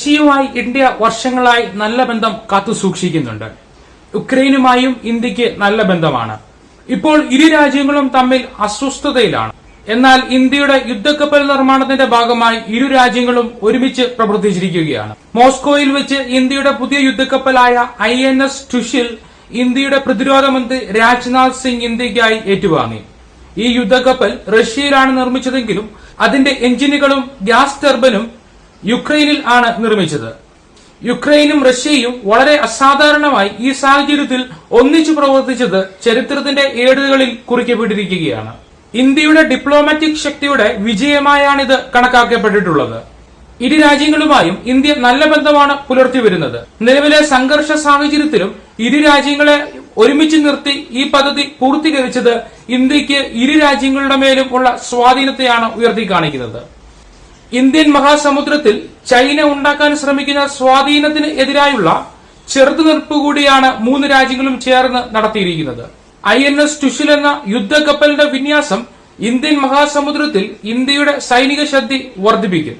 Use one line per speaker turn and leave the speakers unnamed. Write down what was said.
റഷ്യയുമായി India വർഷങ്ങളായി നല്ല ബന്ധം കാത്തു സൂക്ഷിക്കുന്നുണ്ട്. യുക്രൈനുമായും ഇന്ത്യയ്ക്ക് നല്ല ബന്ധമാണ്. ഇപ്പോൾ ഇരു രാജ്യങ്ങളും തമ്മിൽ അസ്വസ്ഥതയിലാണ്. എന്നാൽ ഇന്ത്യയുടെ യുദ്ധക്കപ്പൽ നിർമ്മാണത്തിന്റെ ഭാഗമായി ഇരു രാജ്യങ്ങളും ഒരുമിച്ച് പ്രവർത്തിച്ചിരിക്കുകയാണ്. മോസ്കോയിൽ വെച്ച് ഇന്ത്യയുടെ പുതിയ യുദ്ധക്കപ്പലായ ഐ എൻ എസ് ടുഷിൽ ഇന്ത്യയുടെ പ്രതിരോധ മന്ത്രി രാജ്നാഥ് സിംഗ് ഇന്ത്യയ്ക്കായി ഏറ്റുവാങ്ങി. ഈ യുദ്ധക്കപ്പൽ റഷ്യയിലാണ് നിർമ്മിച്ചതെങ്കിലും അതിന്റെ എഞ്ചിനുകളും ഗ്യാസ് ടർബനും യുക്രൈനിൽ ആണ് നിർമ്മിച്ചത്. യുക്രൈനും റഷ്യയും വളരെ അസാധാരണമായി ഈ സാഹചര്യത്തിൽ ഒന്നിച്ചു പ്രവർത്തിച്ചത് ചരിത്രത്തിന്റെ ഏടുകളിൽ കുറിക്കപ്പെട്ടിരിക്കുകയാണ്. ഇന്ത്യയുടെ ഡിപ്ലോമാറ്റിക് ശക്തിയുടെ വിജയമായാണിത് കണക്കാക്കപ്പെട്ടിട്ടുള്ളത്. ഇരു രാജ്യങ്ങളുമായും ഇന്ത്യ നല്ല ബന്ധമാണ് പുലർത്തി വരുന്നത്. നിലവിലെ സംഘർഷ സാഹചര്യത്തിലും ഇരു രാജ്യങ്ങളെ ഒരുമിച്ച് നിർത്തി ഈ പദ്ധതി പൂർത്തീകരിച്ചത് ഇന്ത്യയ്ക്ക് ഇരു രാജ്യങ്ങളുടെ മേലും ഉള്ള സ്വാധീനത്തെയാണ് ഉയർത്തി കാണിക്കുന്നത് ഇന്ത്യൻ മഹാസമുദ്രത്തിൽ ചൈന ഉണ്ടാക്കാൻ ശ്രമിക്കുന്ന സ്വാധീനത്തിന് എതിരായുള്ള ചെറുത്തുനിൽപ്പ് കൂടിയാണ് മൂന്ന് രാജ്യങ്ങളും ചേർന്ന് നടത്തിയിരിക്കുന്നത്. ഐ എൻ എസ് ടുഷിൽ എന്ന യുദ്ധക്കപ്പലിന്റെ വിന്യാസം ഇന്ത്യൻ മഹാസമുദ്രത്തിൽ ഇന്ത്യയുടെ സൈനിക ശക്തി വർദ്ധിപ്പിക്കും.